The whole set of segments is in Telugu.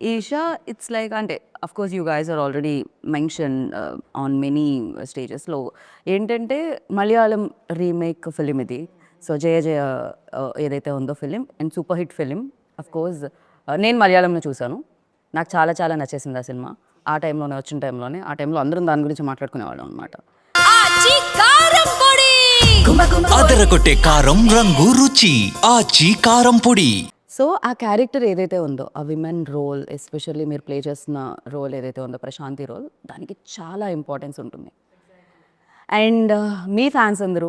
ఈషా ఇట్స్ లైక్ అంటే of course you guys are already mention on many స్టేజెస్లో ఏంటంటే మలయాళం రీమేక్ ఫిలిం ఇది. సో జయ జయ uh, ఏదైతే ఉందో film and super hit film of course నేను మలయాళంలో చూశాను. నాకు చాలా చాలా నచ్చేసింది ఆ సినిమా. ఆ టైంలోనే వచ్చిన టైంలోనే ఆ టైంలో అందరం దాని గురించి మాట్లాడుకునేవాళ్ళం అనమాట అదరగొట్టే కారం రంగు రుచి. ఆచి కారం పొడి. సో ఆ క్యారెక్టర్ ఏదైతే ఉందో ఆ విమెన్ రోల్ ఎస్పెషల్లీ మీరు ప్లే చేస్తున్న రోల్ ఏదైతే ఉందో ప్రశాంతి రోల్ దానికి చాలా ఇంపార్టెన్స్ ఉంటుంది. అండ్ మీ ఫ్యాన్స్ అందరూ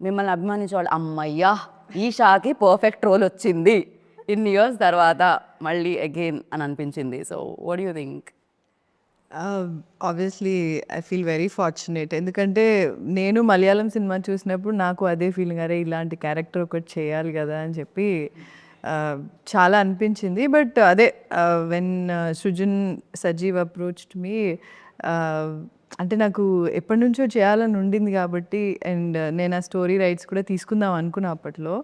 మిమ్మల్ని అభిమానించే వాళ్ళు అమ్మయ్యా ఈ షాకి పర్ఫెక్ట్ రోల్ వచ్చింది. ఇన్ని ఇయర్స్ తర్వాత మళ్ళీ అగైన్ అని అనిపించింది. So what you think obviously I feel very fortunate ఎందుకంటే నేను మలయాళం సినిమా చూసినప్పుడు నాకు అదే ఫీలింగ్ అరే ఇలాంటి క్యారెక్టర్ ఒకటి చేయాలి కదా అని చెప్పి చాలా అనిపించింది. బట్ అదే when Srujan Sajeev approached me అంటే నాకు ఎప్పటి నుంచో చేయాలని ఉండింది కాబట్టి అండ్ నేను ఆ స్టోరీ రైట్స్ కూడా తీసుకుందాం అనుకున్నా అప్పట్లో.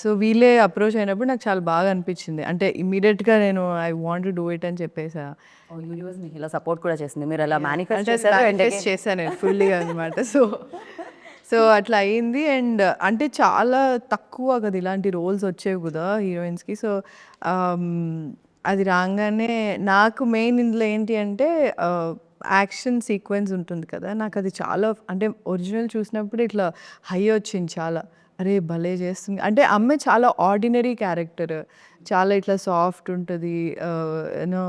సో వీళ్ళే అప్రోచ్ అయినప్పుడు నాకు చాలా బాగా అనిపించింది. అంటే ఇమీడియట్గా నేను ఐ వాంట్ డూ ఇట్ అని చెప్పేసా. యూనివర్స్ మీకు ఇలా సపోర్ట్ కూడా చేసింది. మీరు అలా మేనిఫెస్ట్ చేశారు చేశాను నేను ఫుల్గా అనమాట సో సో అట్లా అయింది. అండ్ అంటే చాలా తక్కువ కదా ఇలాంటి రోల్స్ వచ్చేవి కదా హీరోయిన్స్కి. సో అది రాగానే నాకు మెయిన్ ఇందులో ఏంటి అంటే యాక్షన్ సీక్వెన్స్ ఉంటుంది కదా. నాకు అది చాలా అంటే ఒరిజినల్ చూసినప్పుడు ఇట్లా హై వచ్చింది చాలా. అరే భలే చేస్తుంది. అంటే అమ్మాయి చాలా ఆర్డినరీ క్యారెక్టర్. చాలా ఇట్లా సాఫ్ట్ ఉంటుంది. యూనో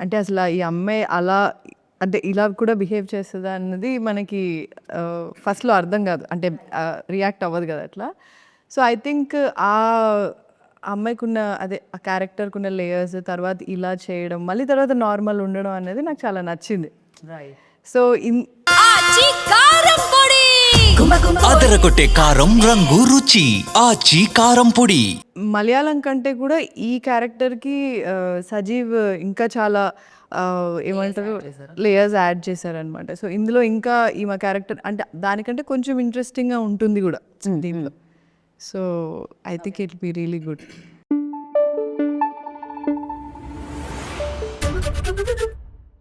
అంటే అసలు ఈ అమ్మాయి అలా అంటే ఇలా కూడా బిహేవ్ చేస్తుందా అన్నది మనకి ఫస్ట్లో అర్థం కాదు. అంటే రియాక్ట్ అవ్వదు కదా అట్లా. సో ఐ థింక్ ఆ అమ్మాయికి ఉన్న అదే ఆ క్యారెక్టర్కి ఉన్న లేయర్స్ తర్వాత ఇలా చేయడం మళ్ళీ తర్వాత నార్మల్ ఉండడం అనేది నాకు చాలా నచ్చింది. సో ఇన్ అదరగొట్టే కారం రంగు రుచి. ఆచి కారం పొడి. మలయాళం కంటే కూడా ఈ క్యారెక్టర్కి సజీవ్ ఇంకా చాలా ఏమంటారు లేయర్స్ యాడ్ చేశారనమాట సో ఇందులో ఇంకా ఈమె క్యారెక్టర్ అంటే దానికంటే కొంచెం ఇంట్రెస్టింగ్గా ఉంటుంది కూడా దీనిలో so I think it be really good